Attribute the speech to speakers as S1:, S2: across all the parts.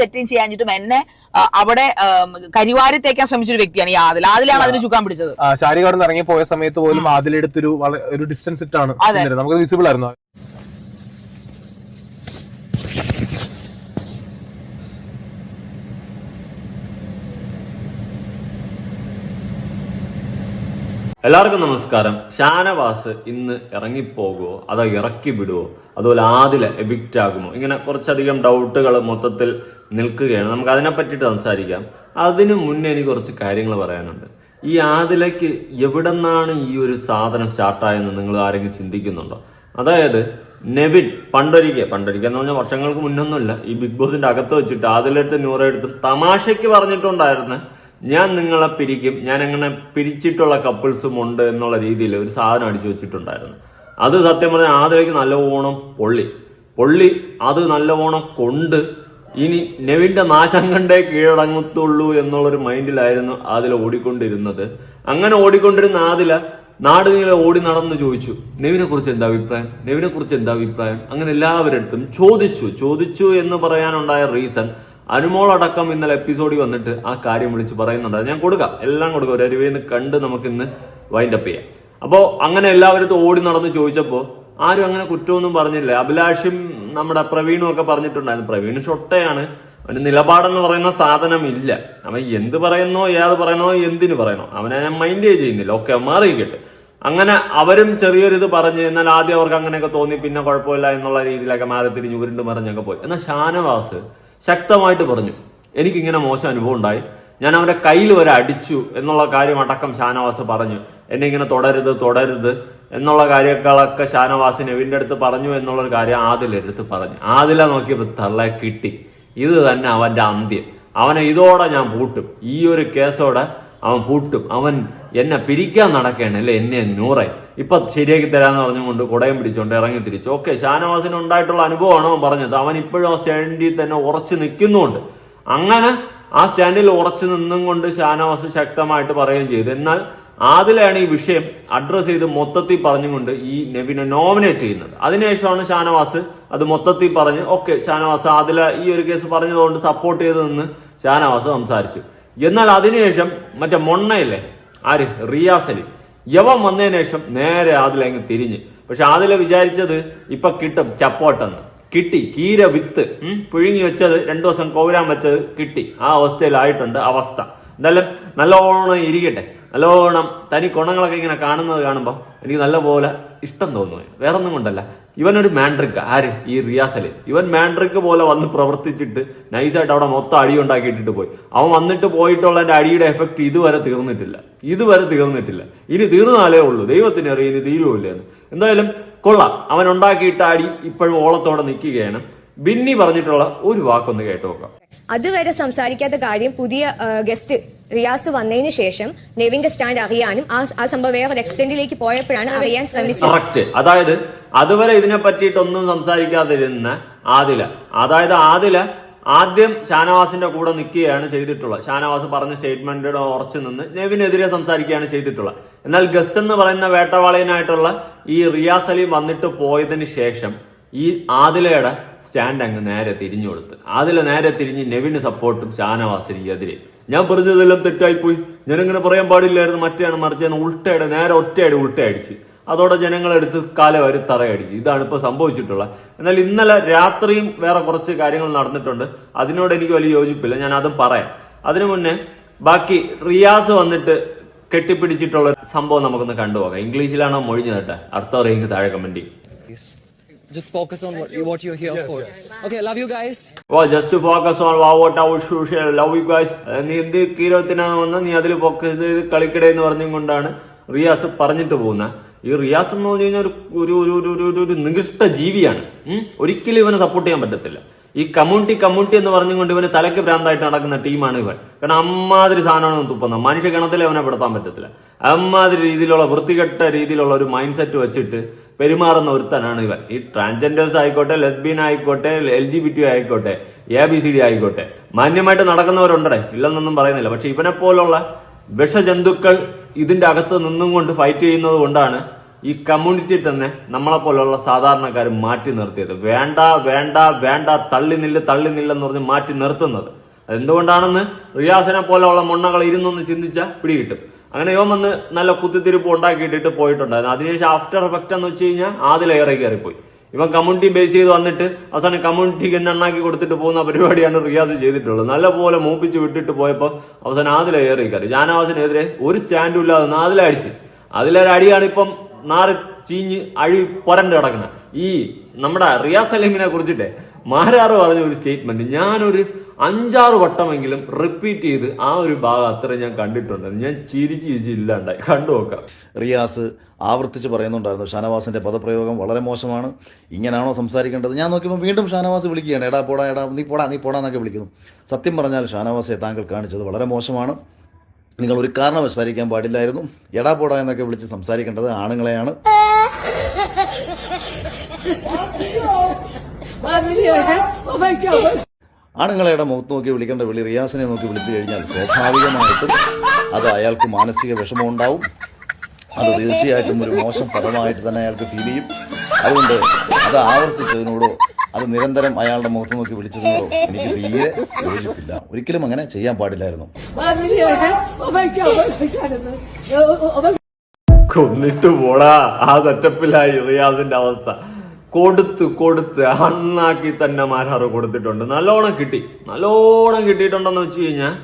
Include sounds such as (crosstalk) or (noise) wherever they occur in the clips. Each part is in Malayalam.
S1: തെറ്റും ചെയ്യാഞ്ഞിട്ടും എന്നെ അവിടെ കരിവാരി തേക്കാൻ ശ്രമിച്ചൊരു വ്യക്തിയാണ് ഈ ആദിൽ. ആദിലാണ് അതിന് ചുക്കാൻ പിടിച്ചത്.
S2: ആ ശാരി കടന്ന് ഇറങ്ങി പോയ സമയത്ത് പോലും ആദിലെടുത്തൊരു ഒരു ഡിസ്റ്റൻസ് ഇട്ടാണ്. നമുക്ക് വിസിബിൾ ആയിരുന്നു.
S3: എല്ലാവർക്കും നമസ്കാരം. ഷാനവാസ് ഇന്ന് ഇറങ്ങിപ്പോകുമോ അതോ ഇറക്കി വിടുവോ? അതുപോലെ ആദില എവിക്റ്റ് ആകുമോ ഇങ്ങനെ കുറച്ചധികം ഡൗട്ടുകൾ മൊത്തത്തിൽ നിൽക്കുകയാണ്. നമുക്ക് അതിനെ പറ്റിയിട്ട് സംസാരിക്കാം. അതിനു മുന്നേ എനിക്ക് കുറച്ച് കാര്യങ്ങൾ പറയാനുണ്ട്. ഈ ആദിലയ്ക്ക് എവിടെ നിന്നാണ് ഈ ഒരു സാധനം സ്റ്റാർട്ടായെന്ന് നിങ്ങൾ ആരെങ്കിലും ചിന്തിക്കുന്നുണ്ടോ? അതായത് നെവിൻ പണ്ടൊരിക്കൽ പണ്ടൊരിക്കൽ എന്ന് പറഞ്ഞാൽ വർഷങ്ങൾക്ക് മുന്നൊന്നുമില്ല. ഈ ബിഗ് ബോസിന്റെ അകത്ത് വെച്ചിട്ട് ആദിലെടുത്ത് നൂറെടുത്തും തമാശയ്ക്ക് പറഞ്ഞിട്ടുണ്ടായിരുന്നു ഞാൻ നിങ്ങളെ പിരിക്കും ഞാൻ അങ്ങനെ പിരിച്ചിട്ടുള്ള കപ്പിൾസും ഉണ്ട് എന്നുള്ള രീതിയിൽ ഒരു സാധനം അടിച്ചു വെച്ചിട്ടുണ്ടായിരുന്നു. അത് സത്യം പറഞ്ഞാൽ ആദ്യമേക്ക് നല്ലവണ്ണം പൊള്ളി. പൊള്ളി അത് നല്ലവണ്ണം കൊണ്ട് ഇനി നെവിന്റെ നാശം കണ്ടേ കീഴടങ്ങത്തുള്ളൂ എന്നുള്ളൊരു മൈൻഡിലായിരുന്നു ആദില ഓടിക്കൊണ്ടിരുന്നത്. അങ്ങനെ ഓടിക്കൊണ്ടിരുന്ന ആദില നാട് നീളെ ഓടി നടന്നു ചോദിച്ചു നെവിനെ കുറിച്ച് എന്താ അഭിപ്രായം? നെവിനെ കുറിച്ച് എന്താ അഭിപ്രായം? അങ്ങനെ എല്ലാവരടുത്തും ചോദിച്ചു ചോദിച്ചു എന്ന് പറയാനുണ്ടായ റീസൺ അനുമോളടക്കം ഇന്നലെ എപ്പിസോഡിൽ വന്നിട്ട് ആ കാര്യം വിളിച്ച് പറയുന്നുണ്ടായിരുന്നു ഞാൻ കൊടുക്കാം എല്ലാം കൊടുക്കാം. ഒരു അരുവേന്ന് കണ്ട് നമുക്ക് ഇന്ന് വൈൻഡ് അപ്പ് ചെയ്യാം. അപ്പോൾ അങ്ങനെ എല്ലാവരും ഓടി നടന്ന് ചോദിച്ചപ്പോൾ ആരും അങ്ങനെ കുറ്റമൊന്നും പറഞ്ഞില്ല. അഭിലാഷും നമ്മുടെ പ്രവീണും ഒക്കെ പറഞ്ഞിട്ടുണ്ടായിരുന്നു. പ്രവീൺ ഷൊട്ടയാണ്. അവന് നിലപാടെന്ന് പറയുന്ന സാധനം ഇല്ല അവൻ എന്ത് പറയുന്നോ ഏത് പറയണോ എന്തിനു പറയണോ അവനെ മൈൻഡേ ചെയ്യുന്നില്ല. ഒക്കെ മാറിയിക്കട്ടെ അങ്ങനെ അവരും ചെറിയൊരിത് പറഞ്ഞു എന്നാൽ ആദ്യം അവർക്ക് അങ്ങനെയൊക്കെ തോന്നി പിന്നെ കുഴപ്പമില്ല എന്നുള്ള രീതിയിലൊക്കെ മാറി തിരിഞ്ഞ് ഉരുണ്ട് മറിഞ്ഞൊക്കെ പോയി. എന്നാൽ ഷാനവാസ് ശക്തമായിട്ട് പറഞ്ഞു എനിക്കിങ്ങനെ മോശം അനുഭവം ഉണ്ടായി. ഞാൻ അവന്റെ കയ്യിൽ വരെ അടിച്ചു എന്നുള്ള കാര്യം അടക്കം ഷാനവാസ് പറഞ്ഞു. എന്നെ ഇങ്ങനെ തുടരുത് തുടരുത് എന്നുള്ള കാര്യങ്ങളൊക്കെ ഷാനവാസിന് നെവിന്റെ അടുത്ത് പറഞ്ഞു എന്നുള്ള ഒരു കാര്യം ആദിലെടുത്ത് പറഞ്ഞു. ആദില നോക്കിയപ്പോൾ തള്ളെ കിട്ടി. ഇത് തന്നെ അവന്റെ അന്ത്യം. അവനെ ഇതോടെ ഞാൻ പൂട്ടും. ഈ ഒരു കേസോടെ അവൻ പൂട്ടും. അവൻ എന്നെ പിരിക്കാൻ നടക്കുകയാണ്. എന്നെ നൂറെ. ഇപ്പൊ ശരിയാക്കി തരാന്ന് പറഞ്ഞുകൊണ്ട് കുടയും പിടിച്ചോണ്ട് ഇറങ്ങി തിരിച്ചു. ഓക്കെ ഷാനവാസിന് ഉണ്ടായിട്ടുള്ള അനുഭവമാണ് അവൻ പറഞ്ഞത്. അവൻ ഇപ്പോഴും ആ സ്റ്റാൻഡിൽ തന്നെ ഉറച്ചു നിൽക്കുന്നുണ്ട്. അങ്ങനെ ആ സ്റ്റാൻഡിൽ ഉറച്ചു നിന്നും കൊണ്ട് ഷാനവാസ് ശക്തമായിട്ട് പറയുകയും ചെയ്തു. എന്നാൽ ആദിലാണ് ഈ വിഷയം അഡ്രസ് ചെയ്ത് മൊത്തത്തിൽ പറഞ്ഞുകൊണ്ട് ഈ നെവിനെ നോമിനേറ്റ് ചെയ്യുന്നത്. അതിനുശേഷമാണ് ഷാനവാസ് അത് മൊത്തത്തിൽ പറഞ്ഞ് ഓക്കെ ഷാനവാസ് ആദില ഈ ഒരു കേസ് പറഞ്ഞതുകൊണ്ട് സപ്പോർട്ട് ചെയ്ത് നിന്ന് ഷാനവാസ് സംസാരിച്ചു. എന്നാൽ അതിനുശേഷം മറ്റേ മൊണ്ണയില്ലേ? ആര്? റിയാസലി യവ യവൻ വന്നതിന് ശേഷം നേരെ ആദില അങ്ങ് തിരിഞ്ഞ്. പക്ഷെ ആദില വിചാരിച്ചത് ഇപ്പൊ കിട്ടും ചപ്പോട്ടെന്ന്. കിട്ടി കീര വിത്ത്. പുഴുങ്ങി വെച്ചത് രണ്ടു ദിവസം കൗരാൻ വെച്ചത് കിട്ടി. ആ അവസ്ഥയിലായിട്ടുണ്ട് അവസ്ഥ. എന്തായാലും നല്ലോണം ഇരിക്കട്ടെ. നല്ലോണം തനി ഗുണങ്ങളൊക്കെ ഇങ്ങനെ കാണുന്നത് കാണുമ്പോൾ എനിക്ക് നല്ലപോലെ ഇഷ്ടം തോന്നുന്നു. വേറെ ഒന്നും കൊണ്ടല്ല. ഇവനൊരു മാൻഡ്രിക്ക് ആര്? ഈ റിയാസൽ ഇവൻ മാൻഡ്രിക്ക് പോലെ വന്ന് പ്രവർത്തിച്ചിട്ട് നൈസായിട്ട് അവിടെ മൊത്തം അടി ഉണ്ടാക്കിയിട്ടിട്ട് പോയി. അവൻ വന്നിട്ട് പോയിട്ടുള്ള എന്റെ അടിയുടെ എഫക്റ്റ് ഇതുവരെ തീർന്നിട്ടില്ല. ഇതുവരെ തീർന്നിട്ടില്ല. ഇനി തീർന്നാലേ ഉള്ളൂ. ദൈവത്തിന് അറിയാം ഇനി തീരുമില്ല എന്ന് എന്തായാലും കൊള്ളാം. അവൻ ഉണ്ടാക്കിയിട്ട അടി ഇപ്പോഴും ഓളത്തോടെ നിൽക്കുകയാണ്. ബിന്നി പറഞ്ഞിട്ടുള്ള ഒരു വാക്കൊന്ന് കേട്ടു നോക്കാം.
S4: അതുവരെ സംസാരിക്കാത്ത കാര്യം പുതിയ ഗസ്റ്റ് റിയാസ് വന്നതിന് ശേഷം നെവിന്റെ സ്റ്റാൻഡ് അറിയാനും ആ ആ സംഭവം വേറെ എക്സ്റ്റെൻഡിലേക്ക് പോയപ്പോഴാണ് അറിയാൻ ശ്രമിച്ചത്.
S3: കറക്റ്റ് അതായത് അതുവരെ ഇതിനെ പറ്റിയിട്ടൊന്നും സംസാരിക്കാതിരുന്ന ആദില. അതായത് ആദില ആദ്യം ഷാനവാസിന്റെ കൂടെ നിൽക്കുകയാണ് ചെയ്തിട്ടുള്ളത്. ഷാനവാസ് പറഞ്ഞ സ്റ്റേറ്റ്മെന്റിനോട് ഉറച്ചു നിന്ന് നെവിനെതിരെ സംസാരിക്കുകയാണ് ചെയ്തിട്ടുള്ളത്. എന്നാൽ ഗസ്റ്റ് എന്ന് പറയുന്ന വേട്ടവാളയനായിട്ടുള്ള ഈ റിയാസ് അലി വന്നിട്ട് പോയതിന് ശേഷം ഈ ആദിലയുടെ സ്റ്റാൻഡ് അങ്ങ് നേരെ തിരിഞ്ഞു കൊടുത്ത്. അതിൽ നേരെ തിരിഞ്ഞ് നെവിന് സപ്പോർട്ടും ഷാനവാസിന് എതിരെ. ഞാൻ പറഞ്ഞതെല്ലാം തെറ്റായിപ്പോയി. ഞാനിങ്ങനെ പറയാൻ പാടില്ലായിരുന്നു. മറ്റേയാണ് മറിച്ചാണ് ഉൾട്ടയുടെ നേരെ ഒറ്റയടി ഉൾട്ടയടിച്ച്. അതോടെ ജനങ്ങളെടുത്ത് കാല വരെ തറയടിച്ച്. ഇതാണ് ഇപ്പോൾ സംഭവിച്ചിട്ടുള്ളത് എന്നാൽ ഇന്നലെ രാത്രിയും വേറെ കുറച്ച് കാര്യങ്ങൾ നടന്നിട്ടുണ്ട്. അതിനോട് എനിക്ക് വലിയ യോജിപ്പില്ല. ഞാൻ അതും പറയാം. അതിനു മുന്നേ ബാക്കി റിയാസ് വന്നിട്ട് കെട്ടിപ്പിടിച്ചിട്ടുള്ള സംഭവം നമുക്കൊന്ന് കണ്ടുപോകാം. ഇംഗ്ലീഷിലാണോ മൊഴിഞ്ഞത് കേട്ടെ? അർത്ഥം അറിയെങ്കിൽ താഴെ കമന്റ് ചെയ്യും.
S5: Just focus on what, what you're here for. Okay, love you guys.
S3: Well, just to focus on അവർ സോഷ്യൽ ലവ് you ഗൈസ് നീ എന്ത് കീരത്തിനാണ് വന്ന്? നീ അതിൽ ഫോക്കസ് ചെയ്ത് കളിക്കടേ എന്ന് പറഞ്ഞും കൊണ്ടാണ് റിയാസ് പറഞ്ഞിട്ട് പോകുന്നത് ഈ റിയാസ് എന്ന് പറഞ്ഞു കഴിഞ്ഞാൽ ഒരു ഒരു ഒരു ഒരു ഒരു നികൃഷ്ട ജീവിയാണ്? ഒരിക്കലും ഇവനെ സപ്പോർട്ട് ചെയ്യാൻ പറ്റത്തില്ല. ഈ കമ്മ്യൂണിറ്റി കമ്മ്യൂണിറ്റി എന്ന് പറഞ്ഞുകൊണ്ട് ഇവന് തലയ്ക്ക് ഭ്രാന്തായിട്ട് നടക്കുന്ന ടീമാണ് ഇവൻ. കാരണം അമ്മാതിരി സാധനമാണ് തുപ്പുന്നത്. മനുഷ്യ ഗണത്തിൽ അവനെ പെടുത്താൻ പറ്റത്തില്ല. അമ്മാതിരി രീതിയിലുള്ള വൃത്തികെട്ട രീതിയിലുള്ള ഒരു മൈൻഡ് സെറ്റ് വെച്ചിട്ട് പെരുമാറുന്ന ഒരുത്തനാണ് ഇവൻ. ഈ ട്രാൻസ്ജെൻഡേഴ്സ് ആയിക്കോട്ടെ ലെസ്ബിയൻ ആയിക്കോട്ടെ എൽ ജി ബി ടി ആയിക്കോട്ടെ എ ബി സി ഡി ആയിക്കോട്ടെ മാന്യമായിട്ട് നടക്കുന്നവരുണ്ടേ ഇല്ലെന്നൊന്നും പറയുന്നില്ല. പക്ഷെ ഇവനെ പോലുള്ള വിഷജന്തുക്കൾ ഇതിന്റെ അകത്ത് നിന്നും കൊണ്ട് ഫൈറ്റ് ചെയ്യുന്നത് കൊണ്ടാണ് ഈ കമ്മ്യൂണിറ്റി തന്നെ നമ്മളെ പോലുള്ള സാധാരണക്കാർ മാറ്റി നിർത്തിയത്. വേണ്ട വേണ്ട വേണ്ട തള്ളി നില്ല് തള്ളി നില്ലെന്ന് പറഞ്ഞ് മാറ്റി നിർത്തുന്നത്. അതെന്തുകൊണ്ടാണെന്ന് റിയാസിനെ പോലെയുള്ള മൊണ്ണകൾ ഇരുന്നൊന്ന് ചിന്തിച്ചാൽ പിടികിട്ടും. അങ്ങനെ ഇവൻ വന്ന് നല്ല കുത്തിത്തിരിപ്പ് ഉണ്ടാക്കിയിട്ടിട്ട് പോയിട്ടുണ്ടായിരുന്നു. അതിനുശേഷം ആഫ്റ്റർ എഫക്റ്റ് എന്ന് വെച്ച് കഴിഞ്ഞാൽ ആദ്യ ലെയറേ കയറിപ്പോയി. ഇവൻ കമ്മ്യൂണിറ്റി ബേസ് ചെയ്ത് വന്നിട്ട് അവസാനം കമ്മ്യൂണിറ്റിക്ക് എണ്ണാക്കി കൊടുത്തിട്ട് പോകുന്ന പരിപാടിയാണ് റിയാസ് ചെയ്തിട്ടുള്ളത്. നല്ലപോലെ മൂപ്പിച്ച് വിട്ടിട്ട് പോയപ്പോൾ അവസാനം ആദ്യ ഏറി കയറി. ജാനവാസിനെതിരെ ഒരു സ്റ്റാൻഡും ഇല്ലാതെ നാതിലടിച്ച് അതിലൊരടിയാണ് ഇപ്പം നാറ് ചീഞ്ഞ് അഴി പുരണ്ട് കിടക്കുന്നത്. ഈ നമ്മുടെ റിയാസ് അലീമിനെ കുറിച്ചിട്ട് മാരാറ് പറഞ്ഞ ഒരു സ്റ്റേറ്റ്മെന്റ് ഞാനൊരു അഞ്ചാറ് വട്ടമെങ്കിലും റിപ്പീറ്റ് ചെയ്ത് ആ ഒരു ഭാഗം അത്ര ഞാൻ കണ്ടിട്ടുണ്ട് ഞാൻ ചിരിച്ച് ചിരിച്ച് ഇല്ലാണ്ടായി. കണ്ടു നോക്കാം.
S6: റിയാസ് ആവർത്തിച്ച് പറയുന്നുണ്ടായിരുന്നു ഷാനവാസിന്റെ പദപ്രയോഗം വളരെ മോശമാണ് ഇങ്ങനെയാണോ സംസാരിക്കേണ്ടത്? ഞാൻ നോക്കിയപ്പോൾ വീണ്ടും ഷാനവാസ് വിളിക്കുകയാണ് എടാ പോടാ എടാ നീ പോടാ നീ പോടാ എന്നൊക്കെ വിളിക്കുന്നു. സത്യം പറഞ്ഞാൽ ഷാനവാസെ താങ്കൾ കാണിച്ചത് വളരെ മോശമാണ്. നിങ്ങൾ ഒരു കാരണം സംസാരിക്കാൻ പാടില്ലായിരുന്നു. എടാ പോടാ എന്നൊക്കെ വിളിച്ച് സംസാരിക്കേണ്ടത് ആണുങ്ങളെയാണ്. (laughs) ആണുങ്ങളെയുടെ മുഖത്ത് നോക്കി വിളിക്കേണ്ട വിളി റിയാസിനെ നോക്കി വിളിച്ചു കഴിഞ്ഞാൽ സ്വാഭാവികമായിട്ടും അത് അയാൾക്ക് മാനസിക വിഷമം ഉണ്ടാവും. അത് തീർച്ചയായിട്ടും ഒരു മോശം പദമായിട്ട് തന്നെ അയാൾക്ക് ഫീൽ ചെയ്യും. അതുകൊണ്ട് അത് ആവർത്തിച്ചതിനോടോ അത് നിരന്തരം അയാളുടെ മുഖത്ത് നോക്കി വിളിച്ചതിനോടോ എനിക്ക് തീരെ യോജിപ്പില്ല. ഒരിക്കലും അങ്ങനെ ചെയ്യാൻ പാടില്ലായിരുന്നു.
S3: കൊന്നിട്ട് പോടാ ആ സെറ്റപ്പിലായി റിയാസിന്റെ അവസ്ഥ. കൊടുത്ത് കൊടുത്ത് അണ്ണാക്കി തന്നെ മാരാറ് കൊടുത്തിട്ടുണ്ട്. നല്ലോണം കിട്ടി. നല്ലോണം കിട്ടിയിട്ടുണ്ടെന്ന് വെച്ച് കഴിഞ്ഞാൽ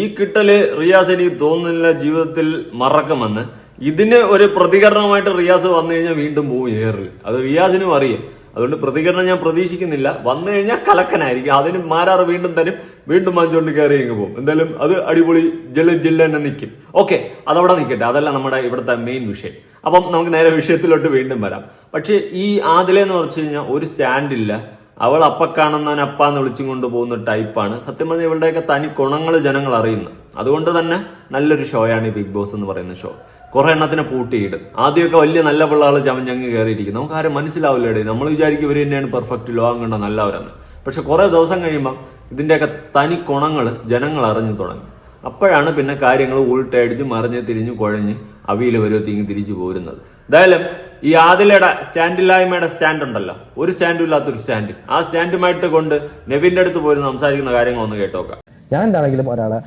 S3: ഈ കിട്ടൽ റിയാസ് എനിക്ക് തോന്നുന്നില്ല ജീവിതത്തിൽ മറക്കുമെന്ന്. ഇതിന് ഒരു പ്രതികരണമായിട്ട് റിയാസ് വന്നു കഴിഞ്ഞാൽ വീണ്ടും പോവും ഏറിൽ അത് റിയാസിനും അറിയാം. അതുകൊണ്ട് പ്രതികരണം ഞാൻ പ്രതീക്ഷിക്കുന്നില്ല. വന്നു കഴിഞ്ഞാൽ കലക്കനായിരിക്കും. അതിന് മാരാറ് വീണ്ടും തരും. വീണ്ടും മഞ്ചുകൊണ്ട് കയറി അങ്ങ് പോകും. എന്തായാലും അത് അടിപൊളി ജെല്ല് ജില്ല തന്നെ നിൽക്കും. ഓക്കെ അതവിടെ നിൽക്കട്ടെ. അതല്ല നമ്മുടെ ഇവിടുത്തെ മെയിൻ വിഷയം. അപ്പം നമുക്ക് നേരെ വിഷയത്തിലോട്ട് വീണ്ടും വരാം. പക്ഷേ ഈ ആദിലെന്ന് പറഞ്ഞു കഴിഞ്ഞാൽ ഒരു സ്റ്റാൻഡില്ല അവൾ അപ്പ കാണുന്നവൻ അപ്പ എന്ന് വിളിച്ചും കൊണ്ട് പോകുന്ന ടൈപ്പാണ് സത്യം പറഞ്ഞാൽ ഇവളുടെയൊക്കെ തനി ഗുണങ്ങൾ ജനങ്ങൾ അറിയുന്നു. അതുകൊണ്ട് തന്നെ നല്ലൊരു ഷോയാണ് ഈ ബിഗ് ബോസ് എന്ന് പറയുന്ന ഷോ കുറെ എണ്ണത്തിനെ പൂട്ടിയിടും ആദ്യമൊക്കെ വലിയ നല്ല പിള്ളേർ ചമഞ്ഞങ്ങ് കയറിയിരിക്കും നമുക്ക് ആരും മനസ്സിലാവില്ലേടേ നമ്മൾ വിചാരിക്കും ഇവർ തന്നെയാണ് പെർഫെക്റ്റ് ലോകം കണ്ട നല്ലവരെന്ന്. പക്ഷെ കുറേ ദിവസം കഴിയുമ്പം ഇതിന്റെയൊക്കെ തനി കുണങ്ങൾ ജനങ്ങൾ അറിഞ്ഞു തുടങ്ങി. അപ്പോഴാണ് പിന്നെ കാര്യങ്ങൾ ഉൾട്ടടിച്ച് മറിഞ്ഞ് തിരിഞ്ഞ് കുഴഞ്ഞ് അവിയിൽ തിങ്ങി തിരിച്ചു പോരുന്നത്. എന്തായാലും ഈ ആദിലയുടെ സ്റ്റാൻഡില്ലായ്മയുടെ സ്റ്റാൻഡ് ഉണ്ടല്ലോ. ഒരു സ്റ്റാൻഡും ഇല്ലാത്തൊരു സ്റ്റാൻഡ്. ആ സ്റ്റാൻഡുമായിട്ട് കൊണ്ട് നെവിന്റെ അടുത്ത് പോയിരുന്ന് സംസാരിക്കുന്ന കാര്യങ്ങൾ ഒന്ന് കേട്ടോക്കാം.
S2: ഞാൻ എന്താണെങ്കിലും ഒരാളെ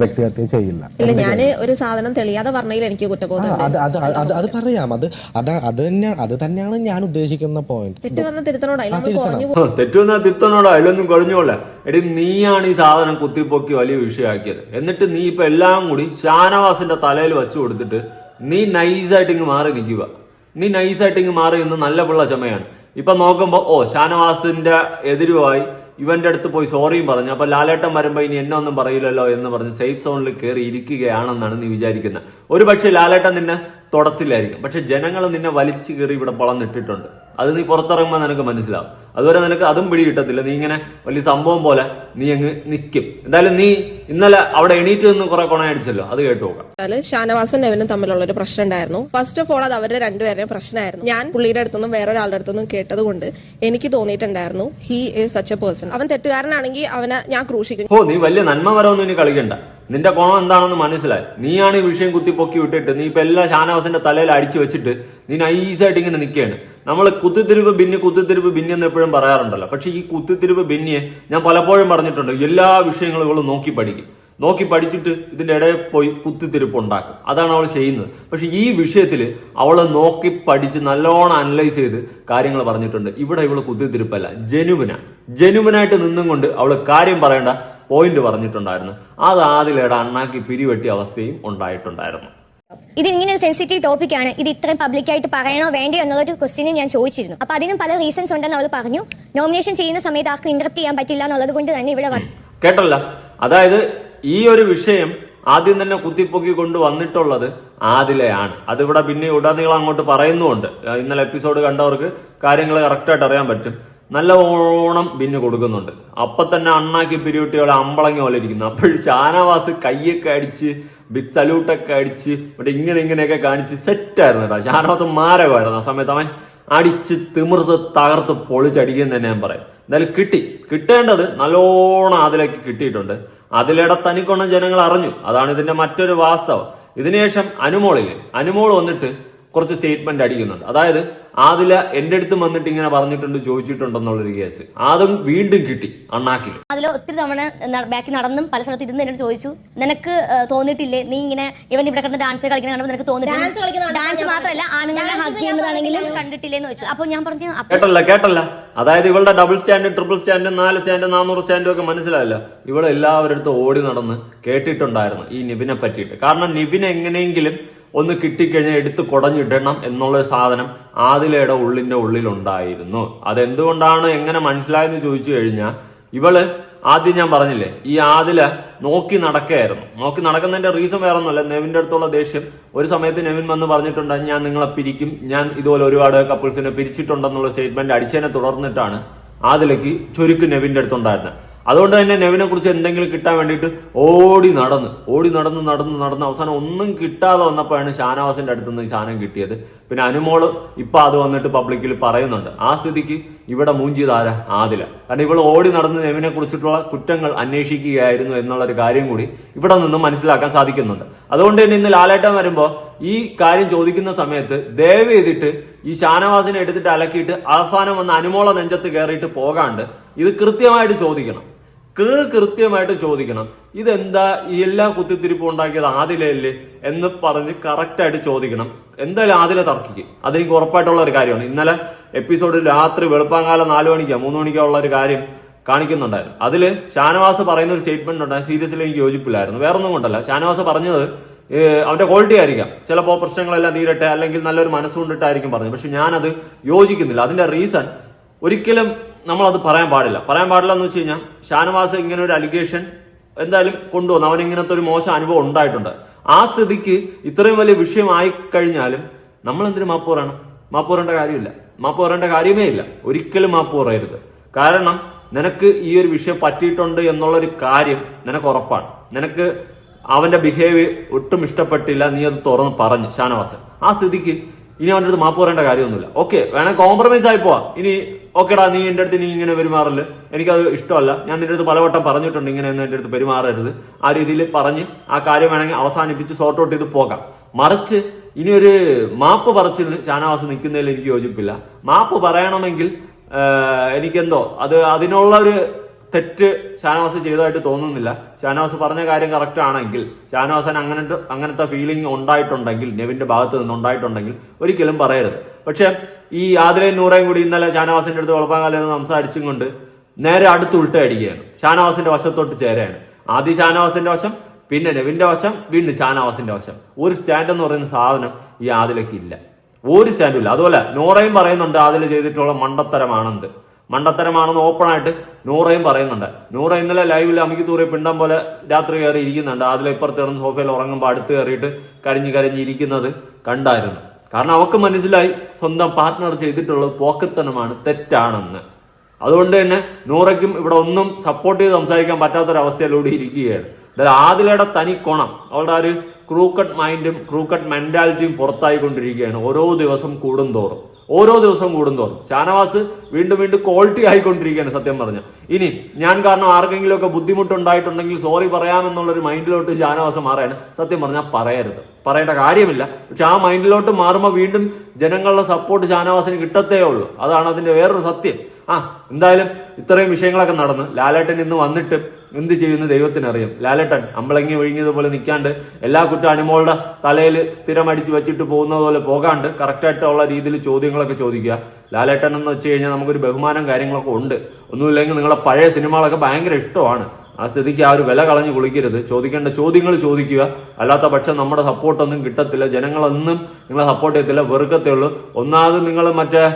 S2: വ്യക്തിഹത്യ ചെയ്യില്ല.
S7: ഇല്ല ഞാൻ ഒരു സാധനം തെളിയാതെ പറഞ്ഞതിൽ എനിക്ക് കുറ്റബോധം
S2: അത് അത് അത് പറയാം. അത് അത് അത് തന്നെയാണ് അത് തന്നെയാണ് ഞാൻ ഉദ്ദേശിക്കുന്ന പോയിന്റ്
S7: തെറ്റ്
S2: വന്ന
S7: തിരുത്തനോട്
S2: തിരുത്തണം.
S7: കുറഞ്ഞു
S3: തെറ്റുന്ന അതിലൊന്നും കഴിഞ്ഞോളെ എടി നീയാണ് ഈ സാധനം കുത്തിപ്പൊക്കി വലിയ വിഷയമാക്കിയത്. എന്നിട്ട് നീ ഇപ്പൊ എല്ലാം കൂടി ഷാനവാസിന്റെ തലയിൽ വെച്ചു കൊടുത്തിട്ട് നീ നൈസായിട്ട് ഇങ്ങ് മാറി നിൽക്കുക. നീ നൈസായിട്ട് ഇങ്ങ് മാറി നിന്ന് നല്ല പിള്ള ചമയാണ്. ഇപ്പൊ നോക്കുമ്പോ ഓ ഷാനവാസിന്റെ എതിരുമായി ഇവന്റെ അടുത്ത് പോയി സോറിയും പറഞ്ഞു. അപ്പൊ ലാലേട്ടൻ വരുമ്പോ ഇനി എന്നെ ഒന്നും പറയില്ലല്ലോ എന്ന് പറഞ്ഞ് സേഫ് സോണിൽ കയറി ഇരിക്കുകയാണെന്നാണ് നീ വിചാരിക്കുന്നത് ഒരു പക്ഷേ ലാലേട്ടൻ നിന്നെ തുടത്തില്ലായിരിക്കും. പക്ഷെ ജനങ്ങൾ നിന്നെ വലിച്ചു കയറി ഇവിടെ വളർന്നിട്ടിട്ടുണ്ട് അത് നീ പുറത്തിറങ്ങുമ്പോൾ നിനക്ക് മനസ്സിലാവും. അതുവരെ നിനക്ക് അതും പിടി കിട്ടത്തില്ല. നീ ഇങ്ങനെ വലിയ സംഭവം പോലെ നീ അങ്ങ് നിൽക്കും എന്തായാലും നീ ഇന്നലെ അവിടെ എണീറ്റ് നിന്ന് കുറെ കൊണയടിച്ചല്ലോ അത് കേട്ടു നോക്കാം.
S7: ഷാനവാസും നെവിനും തമ്മിലുള്ള ഒരു പ്രശ്നം ഉണ്ടായിരുന്നു. ഫസ്റ്റ് ഓഫ് ഓൾ അത് അവരുടെ രണ്ടുപേരുടെയും പ്രശ്നമായിരുന്നു. ഞാൻ പുള്ളിയുടെ അടുത്തൊന്നും വേറൊരാളുടെ അടുത്തൊന്നും കേട്ടതുകൊണ്ട് എനിക്ക് തോന്നിയിട്ടുണ്ടായിരുന്നു he is such a person അവൻ തെറ്റുകാരനാണെങ്കിൽ അവനെ ഞാൻ ക്രൂശിക്കും.
S3: ഓ നീ വലിയ നന്മ വരവൊന്നും ഇനി കളിക്കണ്ട. നിന്റെ കോണം എന്താണെന്ന് മനസ്സിലായി. നീയാണ് ഈ വിഷയം കുത്തിപ്പൊക്കി വിട്ടിട്ട് നീ ഇപ്പൊ എല്ലാ ഷാനവാസിന്റെ തലയിൽ അടിച്ചു വെച്ചിട്ട് നീ നൈസായിട്ട് ഇങ്ങനെ നിൽക്കുകയാണ്. നമ്മൾ കുത്തിത്തിരിവ് ബിന്നി കുത്തിത്തിരിവ് ബിന്നി എന്ന് എപ്പോഴും പറയാറുണ്ടല്ലോ. പക്ഷെ ഈ കുത്തിത്തിരിവ് ബിന്നിയെ ഞാൻ പലപ്പോഴും പറഞ്ഞിട്ടുണ്ട് എല്ലാ വിഷയങ്ങളും നോക്കി പഠിക്കും. നോക്കി പഠിച്ചിട്ട് ഇതിന്റെ ഇടയിൽ പോയി കുത്തിത്തിരിപ്പ് ഉണ്ടാക്കും. അതാണ് അവൾ ചെയ്യുന്നത്. പക്ഷെ ഈ വിഷയത്തിൽ അവൾ നോക്കി പഠിച്ച് നല്ലോണം അനലൈസ് ചെയ്ത് കാര്യങ്ങൾ പറഞ്ഞിട്ടുണ്ട്. ഇവിടെ ഇവൾ കുത്തിത്തിരിപ്പല്ല ജനുവിന. ജനുവിനായിട്ട് നിന്നും കൊണ്ട് അവൾ കാര്യം പറയേണ്ട പോയിന്റ് പറഞ്ഞിട്ടുണ്ടായിരുന്നു. അത് ആദിലേടെ അണ്ണാക്കി പിരിവെട്ടിയ അവസ്ഥയും ഉണ്ടായിട്ടുണ്ടായിരുന്നു.
S8: ഇത് ഇങ്ങനെ ഒരു സെൻസിറ്റീവ് ടോപ്പിക്കാണ് ഇത് ഇത്രയും പബ്ലിക്കായിട്ട് പറയണോ വേണ്ടയോ എന്നുള്ളൊരു ക്വസ്റ്റ്യനും ഞാൻ ചോദിച്ചിരുന്നു. അപ്പൊ അതിനും പല റീസൺസ് ഉണ്ടെന്ന് അവൾ പറഞ്ഞു. നോമിനേഷൻ ചെയ്യുന്ന സമയത്ത് ആർക്കും ഇന്ററപ്റ്റ് ചെയ്യാൻ പറ്റില്ല എന്നുള്ളത് കൊണ്ട് തന്നെ ഇവിടെ
S3: കേട്ടല്ല? അതായത് ഈ ഒരു വിഷയം ആദ്യം തന്നെ കുത്തിപ്പൊക്കി കൊണ്ട് വന്നിട്ടുള്ളത് ആദിലയാണ്. അതിവിടെ പിന്നെ ഉടനീളം അങ്ങോട്ട് പറയുന്നുമുണ്ട്. ഇന്നലെ എപ്പിസോഡ് കണ്ടവർക്ക് കാര്യങ്ങൾ കറക്റ്റായിട്ട് അറിയാൻ പറ്റും. നല്ല ഓണം ബിന്നു കൊടുക്കുന്നുണ്ട്. അപ്പൊ തന്നെ അണ്ണാക്കി പിരിവിട്ടികളെ അമ്പളങ്ങി പോലെ ഇരിക്കുന്നു. അപ്പോൾ ഷാനവാസ് കയ്യൊക്കെ അടിച്ച് ബിഗ് സല്യൂട്ടൊക്കെ അടിച്ച് മറ്റേ ഇങ്ങനെ ഇങ്ങനെയൊക്കെ കാണിച്ച് സെറ്റായിരുന്നു കേട്ടോ. ഷാനവാസ് മാരകമായിരുന്നു ആ സമയത്ത്. അവൻ അടിച്ച് തിമിർത്ത് തകർത്ത് പൊളിച്ചടിക്കും തന്നെ ഞാൻ പറയാം. എന്തായാലും കിട്ടി. കിട്ടേണ്ടത് നല്ലോണം അതിലേക്ക് കിട്ടിയിട്ടുണ്ട്. അതിലിടെ തനിക്കൊണ്ണം ജനങ്ങൾ അറിഞ്ഞു. അതാണ് ഇതിന്റെ മറ്റൊരു വാസ്തവം. ഇതിനുശേഷം അനുമോളില്ലേ അനുമോൾ വന്നിട്ട് കുറച്ച് സ്റ്റേറ്റ്മെന്റ് അടിക്കുന്നുണ്ട്. അതായത് ആദില എന്റെ അടുത്ത് വന്നിട്ട് ഇങ്ങനെ പറഞ്ഞിട്ടുണ്ട് ചോദിച്ചിട്ടുണ്ടെന്നുള്ളൊരു കേസ്. ആദം വീണ്ടും കിട്ടി അണ്ണാക്കി
S8: അതിൽ ഒത്തിരി തവണ ബാക്കി നടന്നും പല സ്ഥലത്ത് ഇരുന്ന് എന്നോട് ചോദിച്ചു നിനക്ക് തോന്നിട്ടില്ലേ തോന്നിയിട്ടില്ലേ? നീ ഇങ്ങനെ ഇവൻ ഇവിടെ കിടന്ന് ഡാൻസ് കളിക്കുന്ന കാണുമ്പോൾ നിനക്ക് തോന്നിട്ടില്ല ഡാൻസ് മാത്രമല്ല ആണുങ്ങളെ ഹഗ് ചെയ്യുന്നതാണെങ്കിലും കണ്ടിട്ടില്ലേ എന്ന് ചോദിച്ചു. അപ്പോൾ ഞാൻ പറഞ്ഞു
S3: കേട്ടല്ല കേട്ടല്ല. അതായത് ഇവളുടെ ഡബിൾ സ്റ്റാൻഡ് ട്രിപ്പിൾ സ്റ്റാൻഡ് നാല് സ്റ്റാൻഡ് നാനൂറ് സ്റ്റാൻഡും ഒക്കെ മനസ്സിലായല്ലോ. ഇവളെല്ലാവരുടെ അടുത്ത് അടുത്തും ഓടി നടന്ന് കേട്ടിട്ടുണ്ടായിരുന്നു ഈ നിവിനെ പറ്റിയിട്ട്. കാരണം നിവിൻ എങ്ങനെയെങ്കിലും ഒന്ന് കിട്ടിക്കഴിഞ്ഞാൽ എടുത്ത് കുടഞ്ഞിടണം എന്നുള്ള സാധനം ആദിലയുടെ ഉള്ളിന്റെ ഉള്ളിലുണ്ടായിരുന്നു. അതെന്തുകൊണ്ടാണ് എങ്ങനെ മനസ്സിലായെന്ന് ചോദിച്ചു കഴിഞ്ഞാൽ ഇവൾ ആദ്യം ഞാൻ പറഞ്ഞില്ലേ ഈ ആദില നോക്കി നടക്കുകയായിരുന്നു. നോക്കി നടക്കുന്നതിന്റെ റീസൺ വേറെ ഒന്നുമല്ല നെവിന്റെ അടുത്തുള്ള ദേഷ്യം ഒരു സമയത്ത് നെവിൻ വന്ന് പറഞ്ഞിട്ടുണ്ട് ഞാൻ നിങ്ങളെ പിരിക്കും. ഞാൻ ഇതുപോലെ ഒരുപാട് കപ്പിൾസിനെ പിരിച്ചിട്ടുണ്ടെന്നുള്ള സ്റ്റേറ്റ്മെന്റ് അടിച്ചതിനെ തുടർന്നിട്ടാണ് ആദിലയ്ക്ക് ചുരുക്ക് നെവിന്റെ അടുത്തുണ്ടായിരുന്നത്. അതുകൊണ്ട് തന്നെ നെവിനെ കുറിച്ച് എന്തെങ്കിലും കിട്ടാൻ വേണ്ടിയിട്ട് ഓടി നടന്ന് ഓടി നടന്ന് നടന്ന് നടന്ന് അവസാനം ഒന്നും കിട്ടാതെ വന്നപ്പോഴാണ് ഷാനവാസിന്റെ അടുത്ത് നിന്ന് സാധനം കിട്ടിയത്. പിന്നെ അനുമോൾ ഇപ്പൊ അത് വന്നിട്ട് പബ്ലിക്കിൽ പറയുന്നുണ്ട്. ആ സ്ഥിതിക്ക് ഇവിടെ മൂഞ്ചിയത് ആരാ? ആദില. കാരണം ഇവൾ ഓടി നടന്ന് നെവിനെ കുറിച്ചിട്ടുള്ള കുറ്റങ്ങൾ അന്വേഷിക്കുകയായിരുന്നു എന്നുള്ള ഒരു കാര്യം കൂടി ഇവിടെ നിന്ന് മനസ്സിലാക്കാൻ സാധിക്കുന്നുണ്ട്. അതുകൊണ്ട് തന്നെ ഇന്ന് ലാലേട്ടൻ വരുമ്പോ ഈ കാര്യം ചോദിക്കുന്ന സമയത്ത് ദയവ് ചെയ്തിട്ട് ഈ ഷാനവാസിനെ എടുത്തിട്ട് അലക്കിയിട്ട് അവസാനം വന്ന് അനുമോള നെഞ്ചത്ത് കയറിയിട്ട് പോകാണ്ട് ഇത് കൃത്യമായിട്ട് ചോദിക്കണം. കൃ കൃത്യമായിട്ട് ചോദിക്കണം. ഇതെന്താ എല്ലാ കുത്തിത്തിരിപ്പും ഉണ്ടാക്കിയത് ആദിലല്ലേ എന്ന് പറഞ്ഞ് കറക്റ്റായിട്ട് ചോദിക്കണം. എന്തായാലും ആദില തർക്കിക്ക്. അതെനിക്ക് ഉറപ്പായിട്ടുള്ള ഒരു കാര്യമാണ്. ഇന്നലെ എപ്പിസോഡ് രാത്രി വെളുപ്പാങ്കാലം നാലു മണിക്കോ മൂന്ന് മണിക്കോ ഉള്ള ഒരു കാര്യം കാണിക്കുന്നുണ്ടായിരുന്നു. അതിൽ ഷാനവാസ് പറയുന്ന ഒരു സ്റ്റേറ്റ്മെന്റ് ഉണ്ടായി സീരിയസിൽ എനിക്ക് യോജിപ്പില്ലായിരുന്നു. വേറെ ഒന്നും കൊണ്ടല്ല. ഷാനവാസ് പറഞ്ഞത് അവന്റെ ക്വാളിറ്റി ആയിരിക്കാം. ചിലപ്പോൾ പ്രശ്നങ്ങളെല്ലാം തീരട്ടെ അല്ലെങ്കിൽ നല്ലൊരു മനസ്സുകൊണ്ടിട്ടായിരിക്കും പറഞ്ഞത്. പക്ഷെ ഞാനത് യോജിക്കുന്നില്ല. അതിന്റെ റീസൺ ഒരിക്കലും നമ്മളത് പറയാൻ പാടില്ല. പറയാൻ പാടില്ല എന്ന് വെച്ച് കഴിഞ്ഞാൽ ഷാനവാസ് ഇങ്ങനെ ഒരു അലിഗേഷൻ എന്തായാലും കൊണ്ടുവന്നു. അവൻ ഇങ്ങനത്തെ ഒരു മോശം അനുഭവം ഉണ്ടായിട്ടുണ്ട്. ആ സ്ഥിതിക്ക് ഇത്രയും വലിയ വിഷയമായി കഴിഞ്ഞാലും നമ്മൾ എന്തിനു മാപ്പ് പറയണം? മാപ്പ് പറയേണ്ട കാര്യമില്ല. മാപ്പ് പറയേണ്ട കാര്യമേ ഇല്ല. ഒരിക്കലും മാപ്പ് പറയരുത്. കാരണം നിനക്ക് ഈ ഒരു വിഷയം പറ്റിയിട്ടുണ്ട് എന്നുള്ളൊരു കാര്യം നിനക്ക് ഉറപ്പാണ്. നിനക്ക് അവന്റെ ബിഹേവിയർ ഒട്ടും ഇഷ്ടപ്പെട്ടില്ല. നീ അത് തുറന്ന് പറഞ്ഞു ഷാനവാസ്. ആ സ്ഥിതിക്ക് ഇനി അവന്റെ അടുത്ത് മാപ്പ് പറയേണ്ട കാര്യമൊന്നുമില്ല. ഓക്കെ വേണമെങ്കിൽ കോംപ്രമൈസ് ആയി പോവാ. ഇനി ഓക്കെടാ നീ എന്റെ അടുത്ത് നീ ഇങ്ങനെ പെരുമാറൽ. എനിക്കത് ഇഷ്ടമല്ല. ഞാൻ നിന്റെ അടുത്ത് പലവട്ടം പറഞ്ഞിട്ടുണ്ട് ഇങ്ങനെ ഒന്നും എന്റെ അടുത്ത് പെരുമാറരുത്. ആ രീതിയിൽ പറഞ്ഞ് ആ കാര്യം വേണമെങ്കിൽ അവസാനിപ്പിച്ച് സോർട്ട് ഔട്ട് ചെയ്ത് പോകാം. മറിച്ച് ഇനി ഒരു മാപ്പ് പറിച്ചിരുന്ന് ഷാനവാസ് നിൽക്കുന്നതിൽ എനിക്ക് യോജിപ്പില്ല. മാപ്പ് പറയണമെങ്കിൽ എനിക്കെന്തോ അത് അതിനുള്ള ഒരു തെറ്റ് ഷാനവാസ് ചെയ്തതായിട്ട് തോന്നുന്നില്ല. ഷാനവാസ് പറഞ്ഞ കാര്യം കറക്റ്റ് ആണെങ്കിൽ ഷാനവാസൻ അങ്ങനത്തെ അങ്ങനത്തെ ഫീലിംഗ് ഉണ്ടായിട്ടുണ്ടെങ്കിൽ നെവിന്റെ ഭാഗത്ത് നിന്ന് ഉണ്ടായിട്ടുണ്ടെങ്കിൽ ഒരിക്കലും പറയരുത്. പക്ഷെ ഈ ആദിലയും നൂറയും കൂടി ഇന്നലെ ഷാനവാസിന്റെ അടുത്ത് വെളുപ്പാങ്കാലം നിന്ന് സംസാരിച്ചും കൊണ്ട് നേരെ അടുത്ത് ഉൾട്ട അടിക്കുകയാണ് ഷാനവാസിന്റെ വശത്തോട്ട് ചേരാണ് ആദ്യം ഷാനവാസിന്റെ വശം പിന്നെ നെവിന്റെ വശം വീണ്ടും ഷാനവാസിന്റെ വശം. ഒരു സ്റ്റാൻഡ് എന്ന് പറയുന്ന സാധനം ഈ ആദിലേക്ക് ഇല്ല. ഒരു സ്റ്റാൻഡും ഇല്ല. അതുപോലെ നോറയും പറയുന്നുണ്ട് അതിൽ ചെയ്തിട്ടുള്ള മണ്ടത്തരമാണെന്ന്. മണ്ടത്തരമാണെന്ന് ഓപ്പണായിട്ട് നൂറയും പറയുന്നുണ്ട്. നൂറ ഇന്നലെ ലൈവിൽ അമിക്ക് തൂറി പിണ്ടം പോലെ രാത്രി കയറി ഇരിക്കുന്നുണ്ട്. അതിൽ ഇപ്പുറത്ത് കിടന്ന് സോഫയിൽ ഉറങ്ങുമ്പോൾ അടുത്ത് കയറിയിട്ട് കരഞ്ഞ് കരഞ്ഞ് ഇരിക്കുന്നത് കണ്ടായിരുന്നു. കാരണം അവക്ക് മനസ്സിലായി സ്വന്തം പാർട്ട്ണർ ചെയ്തിട്ടുള്ളത് പോക്കത്തനമാണ് തെറ്റാണെന്ന്. അതുകൊണ്ട് തന്നെ നൂറയ്ക്കും ഇവിടെ ഒന്നും സപ്പോർട്ട് ചെയ്ത് സംസാരിക്കാൻ പറ്റാത്തൊരവസ്ഥയിലൂടെ ഇരിക്കുകയാണ്. അതായത് ആദിലയുടെ തനി കോണം അവളുടെ ഒരു ക്രൂക്കട്ട് മൈൻഡും ക്രൂക്കട്ട് മെന്റാലിറ്റിയും പുറത്തായിക്കൊണ്ടിരിക്കുകയാണ് ഓരോ ദിവസം കൂടുന്തോറും. ഓരോ ദിവസം കൂടുന്തോറും. ഷാനവാസ് വീണ്ടും വീണ്ടും ക്വാളിറ്റി ആയിക്കൊണ്ടിരിക്കുകയാണ് സത്യം പറഞ്ഞു. ഇനി ഞാൻ കാരണം ആർക്കെങ്കിലും ഒക്കെ ബുദ്ധിമുട്ടുണ്ടായിട്ടുണ്ടെങ്കിൽ സോറി പറയാമെന്നുള്ളൊരു മൈൻഡിലോട്ട് ഷാനവാസ് മാറുകയാണ്. സത്യം പറഞ്ഞാൽ പറയരുത്. പറയേണ്ട കാര്യമില്ല. പക്ഷെ ആ മൈൻഡിലോട്ട് മാറുമ്പോൾ വീണ്ടും ജനങ്ങളുടെ സപ്പോർട്ട് ഷാനവാസിന് കിട്ടത്തേ ഉള്ളൂ. അതാണ് അതിന്റെ വേറൊരു സത്യം. ആ എന്തായാലും ഇത്രയും വിഷയങ്ങളൊക്കെ നടന്ന് ലാലേട്ടൻ ഇന്ന് വന്നിട്ട് എന്ത് ചെയ്യുന്നു ദൈവത്തിനറിയാം. ലാലട്ടൻ അമ്പളങ്ങി ഒഴുങ്ങിയതുപോലെ നിൽക്കാണ്ട് എല്ലാ കുറ്റ അനുമോളുടെ തലയിൽ സ്ഥിരം അടിച്ച് വെച്ചിട്ട് പോകുന്നത് പോലെ പോകാണ്ട് കറക്റ്റായിട്ടുള്ള രീതിയിൽ ചോദ്യങ്ങളൊക്കെ ചോദിക്കുക. ലാലേട്ടൻ എന്ന് വെച്ച് കഴിഞ്ഞാൽ നമുക്കൊരു ബഹുമാനം കാര്യങ്ങളൊക്കെ ഉണ്ട്. ഒന്നുമില്ലെങ്കിൽ നിങ്ങളെ പഴയ സിനിമകളൊക്കെ ഭയങ്കര ഇഷ്ടമാണ്. ആ സ്ഥിതിക്ക് ആ ഒരു വില കളഞ്ഞ് കുളിക്കരുത്. ചോദിക്കേണ്ട ചോദ്യങ്ങൾ ചോദിക്കുക. അല്ലാത്ത പക്ഷം നമ്മുടെ സപ്പോർട്ടൊന്നും കിട്ടത്തില്ല. ജനങ്ങളൊന്നും നിങ്ങളെ സപ്പോർട്ട് ചെയ്യത്തില്ല. വെറുക്കത്തേ ഉള്ളൂ. ഒന്നാമത് നിങ്ങൾ മറ്റേ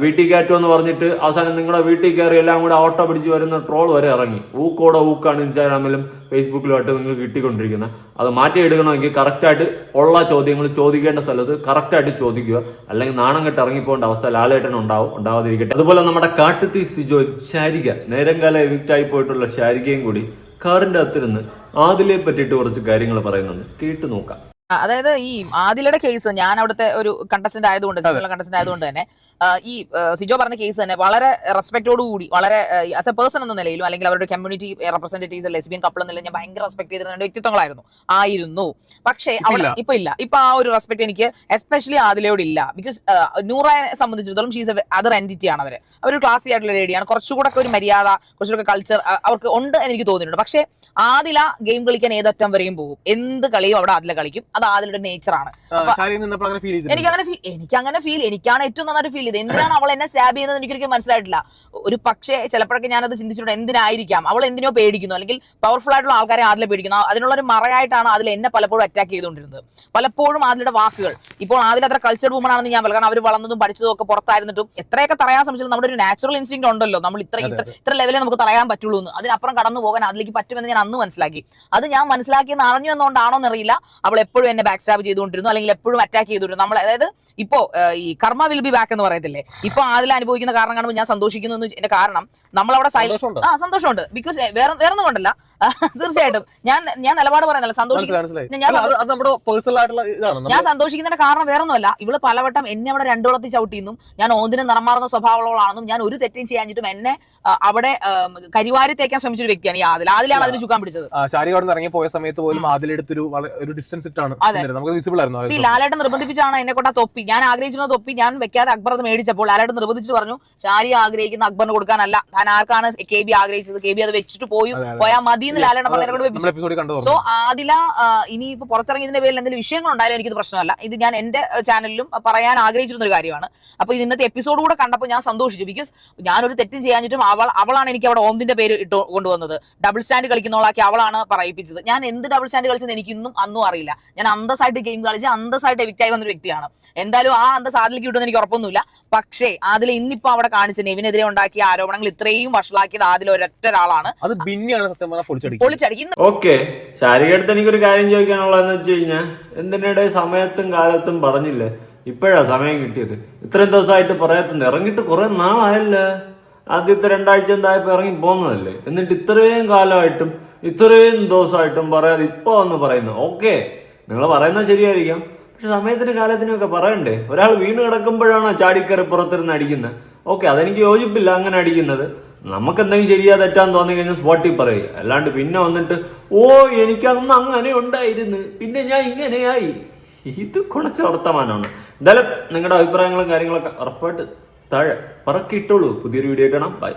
S3: വീട്ടിൽ കയറ്റോ എന്ന് പറഞ്ഞിട്ട് അവസാനം നിങ്ങളുടെ വീട്ടിൽ കയറി എല്ലാം കൂടെ ഓട്ടോ പിടിച്ച് വരുന്ന ട്രോൾ വരെ ഇറങ്ങി. ഊക്കോടെ ഊക്കാണ് ഇൻസ്റ്റാഗ്രാമിലും ഫേസ്ബുക്കിലുമായിട്ട് നിങ്ങൾക്ക് കിട്ടിക്കൊണ്ടിരിക്കുന്നത്. അത് മാറ്റിയെടുക്കണമെങ്കിൽ കറക്റ്റായിട്ട് ഉള്ള ചോദ്യങ്ങൾ ചോദിക്കേണ്ട സ്ഥലത്ത് കറക്റ്റായിട്ട് ചോദിക്കുക. അല്ലെങ്കിൽ നാണം കെട്ട് ഇറങ്ങിപ്പോകേണ്ട അവസ്ഥ ലാലേട്ടൻ ഉണ്ടാവും ഉണ്ടാവാതിരിക്കട്ടെ. അതുപോലെ നമ്മുടെ കാട്ടുത്തി സിജോ ശാരിക നേരംകാല എവിക്റ്റ് ആയി പോയിട്ടുള്ള ശാരികയും കൂടി കാറിന്റെ അകത്തിരുന്ന് ആദിലെ പറ്റിയിട്ട് കുറച്ച് കാര്യങ്ങൾ പറയുന്നുണ്ട്. കേട്ടു നോക്കാം.
S1: അതായത് ഈ ആദിലയുടെ കേസ് ഞാൻ അവിടുത്തെ ഒരു കണ്ടസ്റ്റന്റ് ആയതുകൊണ്ട് കണ്ടസ്റ്റന്റ് ആയതുകൊണ്ട് തന്നെ ഈ സിജോ പറഞ്ഞ കേസ് തന്നെ വളരെ റെസ്പെക്ടോട് കൂടി വളരെ ആസ് എ പേഴ്സൺ എന്ന നിലയിലും അല്ലെങ്കിൽ അവരുടെ കമ്മ്യൂണിറ്റി റെപ്രസെന്റേറ്റീവ്സ് ലെസ്ബിയൻ കപ്പിൾ എന്ന നിലയിൽ ഞാൻ ഭയങ്കര റെസ്പെക്ട് ചെയ്തിരുന്ന രണ്ട് വ്യക്തിത്വങ്ങളായിരുന്നു. ആയിരുന്നു. പക്ഷേ അവിടെ ഇപ്പൊ ഇല്ല. ഇപ്പൊ ആ ഒരു റെസ്പെക്ട് എനിക്ക് എസ്പെഷ്യലി ആദിലയോട് ഇല്ല. ബിക്കോസ് നൂറയെ സംബന്ധിച്ചിടത്തോളം ഷീസ് അതർ എന്റിറ്റി ആണ് അവർ. അവർ ക്ലാസി ആയിട്ടുള്ള ലേഡിയാണ് കുറച്ചുകൂടെ ഒരു മര്യാദ കുറച്ചുകൂടെ കൾച്ചർ അവർക്ക് ഉണ്ട് എന്ന് എനിക്ക് തോന്നിയിട്ടുണ്ട്. പക്ഷേ ആദില ഗെയിം കളിക്കാൻ ഏതറ്റം വരെയും പോകും. എന്ത് കളിയും അവിടെ ആദില കളിക്കും. അത് ആദിലയുടെ നേച്ചറാണ് എനിക്ക് അങ്ങനെ ഫീൽ എനിക്ക് അങ്ങനെ ഫീൽ എനിക്കാണ് ഏറ്റവും നന്നായിട്ട് ഫീൽ ചെയ്തത് എന്തിനാണ് അവൾ എന്നെ സ്റ്റാബ് ചെയ്യുന്നത് എനിക്കൊരിക്കലും മനസ്സിലായിട്ടില്ല. ഒരു പക്ഷേ ചിലപ്പോഴൊക്കെ അത് ചിന്തിച്ചിട്ടുണ്ട് എന്തിനായിരിക്കാം? അവൾ എന്തിനോ പേടിക്കുന്നു. അല്ലെങ്കിൽ പവർഫുൾ ആയിട്ടുള്ള ആൾക്കാരെ ആദിലെ പേടിക്കുന്നു. അതിനുള്ള ഒരു മറയായിട്ടാണ് അതിൽ എന്നെ പലപ്പോഴും അറ്റാക്ക് ചെയ്തുകൊണ്ടിരുന്നത്. പലപ്പോഴും ആദിലയുടെ വാക്കുകൾ. ഇപ്പോൾ ആദിൽ അത്ര കൾച്ചർഡ് വുമൺ ആണെന്ന് ഞാൻ കാരണം അവർ വളർന്നതും പഠിച്ചതും ഒക്കെ പുറത്തായിരുന്നിട്ടും എത്രയൊക്കെ തറയാൻ ശ്രമിച്ചാലും നമ്മുടെ ഒരു നാച്ചുറൽ ഇൻസ്റ്റിങ് ഉണ്ടല്ലോ. നമ്മൾ ഇത്ര ഇത്ര ഇത്ര ലെവലേ നമുക്ക് തറയാൻ പറ്റുള്ളൂ എന്ന് അതിനപ്പുറം കടന്നു പോകാൻ അതിലേക്ക് പറ്റുമെന്ന് ഞാൻ അന്ന് മനസ്സിലാക്കി. അത് ഞാൻ മനസ്സിലാക്കിയെന്ന് അറിഞ്ഞു എന്നുകൊണ്ടാണോ എന്നറിയില്ല അവൾ എപ്പോഴും എന്നെ ബാക്ക് സ്റ്റാബ് ചെയ്തുകൊണ്ടിരുന്നു. അല്ലെങ്കിൽ എപ്പോഴും അറ്റാക്ക് ചെയ്തുകൊണ്ടിരുന്നു. നമ്മൾ അതായത് ഇപ്പോ ഈ കർമ്മ വിൽ ബി ബാക്ക് എന്ന് പറയത്തില്ലേ? ഇപ്പൊ അതിൽ അനുഭവിക്കുന്ന കാരണം കാണുമ്പോൾ ഞാൻ സന്തോഷിക്കുന്നു എന്ന് കാരണം നമ്മളവിടെ സൈലന്റ് ആ സന്തോഷമുണ്ട്. ബിക്കോസ് വേറെ വേറെ ഒന്നും കൊണ്ടല്ല. തീർച്ചയായിട്ടും. ഞാൻ ഞാൻ നിലപാട് പറയുന്നില്ല. സന്തോഷിക്കുന്നു ഞാൻ സന്തോഷിക്കുന്നതിന്റെ കാരണം വേറെ ഒന്നുമല്ല ഇവൾ പലവട്ടം എന്നെ അവിടെ രണ്ടുവളത്തി ചവിട്ടിയെന്നും ഞാൻ ഓന്തിന് നിറമാറുന്ന സ്വഭാവമുള്ളവളാണെന്നും ഞാൻ ഒരു തെറ്റും ചെയ്യാഞ്ഞിട്ടും എന്നെ അവിടെ കരിവാരി തേക്കാൻ ശ്രമിച്ചൊരു വ്യക്തിയാണ് ഈ ആദിൽ. ആദിലാണ് അതിന് ചുക്കാൻ പിടിച്ചത്.
S9: ശാരി അവിടെ ഇറങ്ങി പോയ സമയത്ത് പോലും ആദിലെടുത്തൊരു ഒരു ഡിസ്റ്റൻസ് ഇട്ടാണ്. നമുക്ക് വിസിബിൾ ആയിരുന്നു
S1: ലാലേട്ടൻ നിർബന്ധിപ്പിച്ചാണ് എന്നെ കൊണ്ടാ തൊപ്പി. ഞാൻ ആഗ്രഹിച്ചിരുന്ന തൊപ്പി ഞാൻ വെക്കാതെ അക്ബർ അത് മേടിച്ചപ്പോൾ ലാലേട്ടൻ നിർബന്ധിച്ചു പറഞ്ഞു ഷാരി ആഗ്രഹിക്കുന്ന അക്ബറിന് കൊടുക്കാനല്ല. താൻ ആർക്കാണ് കെ ബി ആഗ്രഹിച്ചത്? കെ ബി അത് വെച്ചിട്ട് പോയി പോയാൽ മതി എന്ന് ലാലേട്ടൻ
S9: പറഞ്ഞു
S1: സോ ആദില ഇനി ഇപ്പൊ പുറത്തിറങ്ങിയതിന്റെ പേരിൽ എന്തെങ്കിലും വിഷയങ്ങൾ ഉണ്ടായാലും എനിക്കിത് പ്രശ്നമല്ല. ഇത് ഞാൻ എന്റെ ചാനലിലും പറയാൻ ആഗ്രഹിച്ചിരുന്ന ഒരു കാര്യമാണ്. അപ്പൊ ഇന്നത്തെ എപ്പിസോഡ് കൂടെ കണ്ടപ്പോൾ ഞാൻ സന്തോഷിച്ചു. ബിക്കോസ് ഞാൻ ഒരു തെറ്റും ചെയ്യാഞ്ഞിട്ടും അവൾ അവളാണ് എനിക്ക് അവിടെ ഓംതിന്റെ പേര് ഇട്ട് കൊണ്ടുവന്നത്. ഡബിൾ സ്റ്റാൻഡ് കളിക്കുന്നവളാക്കി അവളാണ് പറയിപ്പിച്ചത്. ഞാൻ എന്ത് ഡബിൾ സ്റ്റാൻഡ് കളിച്ചത് എനിക്ക് ഇന്നും അന്നും അറിയില്ല. ഞാൻ അന്തസ്സായിട്ട് ഗെയിം കളിച്ച് അന്തസ്സായിട്ട് എവിക്റ്റ് ആയി വന്നൊരു വ്യക്തിയാണ്. എന്തായാലും ആ അന്തസ് ആദിലേക്ക് കിട്ടുമെന്ന് എനിക്ക് ഉറപ്പൊന്നുമില്ല. പക്ഷേ അതിൽ ഇന്നിപ്പോ അവിടെ കാണിച്ച നെവിനെതിരെ ഉണ്ടാക്കിയ ആരോപണങ്ങൾ ഇത്രയും വഷളാക്കിയത് അതിൽ ഒരൊറ്റ ഒരാളാണ്
S9: അത് ബിന്നിയാണ് സത്യം പറഞ്ഞാൽ
S1: പൊളിച്ചടിക്കുന്ന
S3: ഓക്കെ. ശാരികടുത്ത് എനിക്കൊരു കാര്യം ചോദിക്കാനുള്ളതെന്ന് വെച്ച് കഴിഞ്ഞാൽ എന്തിനിടെ സമയത്തും കാലത്തും പറഞ്ഞില്ലേ? ഇപ്പോഴാ സമയം കിട്ടിയത്. ഇത്രയും ദിവസമായിട്ട് പറയത്തുണ്ട്. ഇറങ്ങിയിട്ട് കുറെ നാളായല്ലേ. ആദ്യത്തെ രണ്ടാഴ്ച എന്തായപ്പോ ഇറങ്ങി പോകുന്നതല്ലേ എന്നിട്ട് ഇത്രയും കാലമായിട്ടും ഇത്രയും ദിവസമായിട്ടും പറയാതെ ഇപ്പൊ വന്ന് പറയുന്നു ഓക്കെ. നിങ്ങൾ പറയുന്നത് ശരിയായിരിക്കാം. പക്ഷെ സമയത്തിന് കാലത്തിനും ഒക്കെ പറയണ്ടേ? ഒരാൾ വീണ് കിടക്കുമ്പോഴാണോ ചാടിക്കറി പുറത്തിരുന്ന് അടിക്കുന്നത്? ഓക്കെ അതെനിക്ക് യോജിപ്പില്ല അങ്ങനെ അടിക്കുന്നത്. നമുക്ക് എന്തെങ്കിലും ശരിയാ തെറ്റാന്ന് തോന്നി കഴിഞ്ഞാൽ സ്പോട്ടിൽ പറയും. അല്ലാണ്ട് പിന്നെ വന്നിട്ട് ഓ എനിക്കന്ന് അങ്ങനെ ഉണ്ടായിരുന്നു. പിന്നെ ഞാൻ ഇങ്ങനെയായി. ഇത് കുറച്ച് വർത്തമാനമാണ്. എന്തായാലും നിങ്ങളുടെ അഭിപ്രായങ്ങളും കാര്യങ്ങളൊക്കെ ഉറപ്പായിട്ട് താഴെ പറക്കിയിട്ടുള്ളൂ പുതിയൊരു വീഡിയോ ഇടണം ബൈ